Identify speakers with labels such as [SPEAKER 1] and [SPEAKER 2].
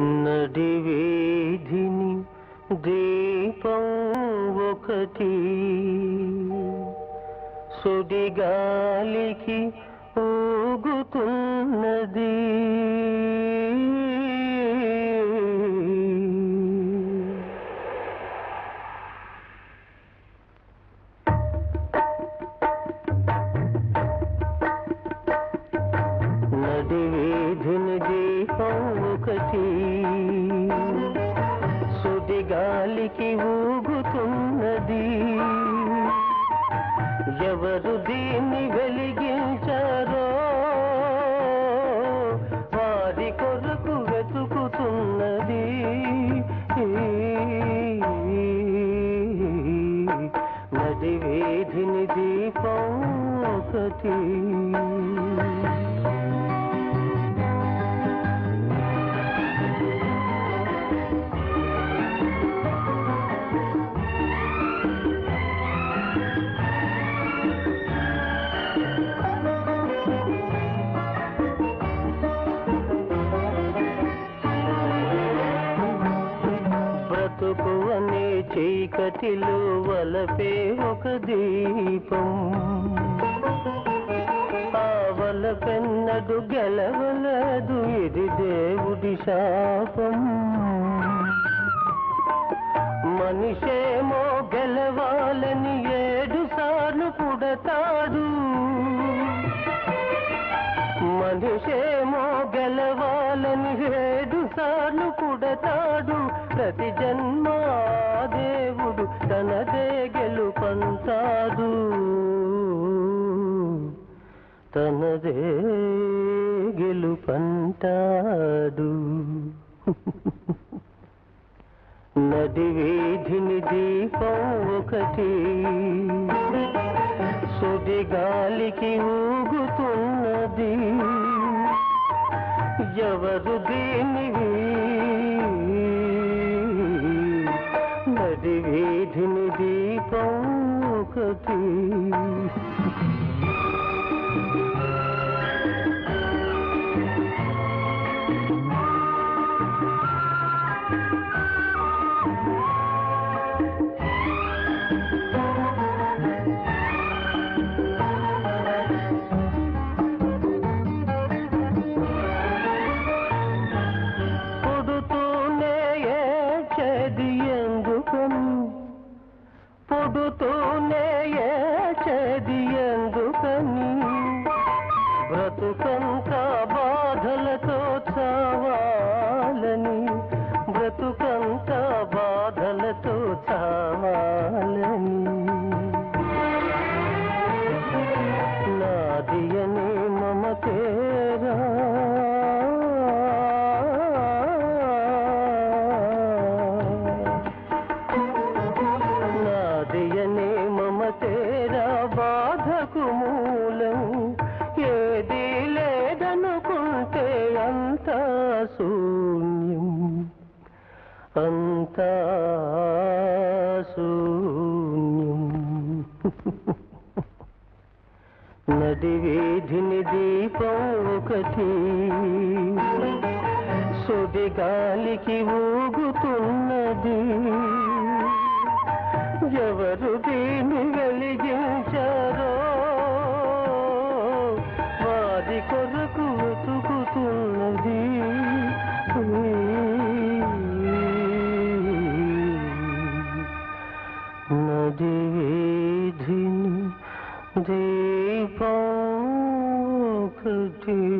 [SPEAKER 1] నడి వీధిని దీపం ఒకటి సుడిగాలికి ఊగుతున్నది. ఎవరు దీన్ని వెలిగించారో? వారి కొరకు వెతుకుతున్నది. నడి వీధిని దీపం ఒకటి. చీకటిలో వలపే ఒక దీపం. ఆవల పెన్నడు గెలవలదు ఇది దేవుడి శాపం. మనిషేమో గెలవాలని ఏడు సార్లు పుడతా సార్లు ప్రతి జన్మ దేవుడు తనదే గెలుపంతాడు తనదే గెలుపంటాడు నది వీధిని దీపం ఒకటి సుది గాలికి ఊగుతున్నది. ఎవరు దీని నది వీధిని దీపం ఒకటి ಕಂತು అంతా శూన్యం నది వీధిని దీపం ఒకటి సుది గాలికి ఊగుతున్నది. ఎవరు దీన్ని వెలిగించారో? వారి కొరకు వెతుకుతున్నది Mm-hmm.